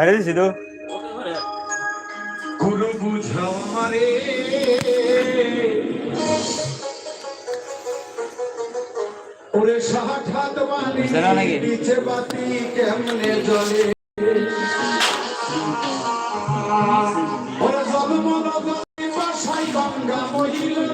আরে সিধু গুরু বুঝাও আমারে। ওরে সাহাঠাত মালি নিচে বাতি কেমনে জ্বলে? ওরে গঙ্গা মহিলা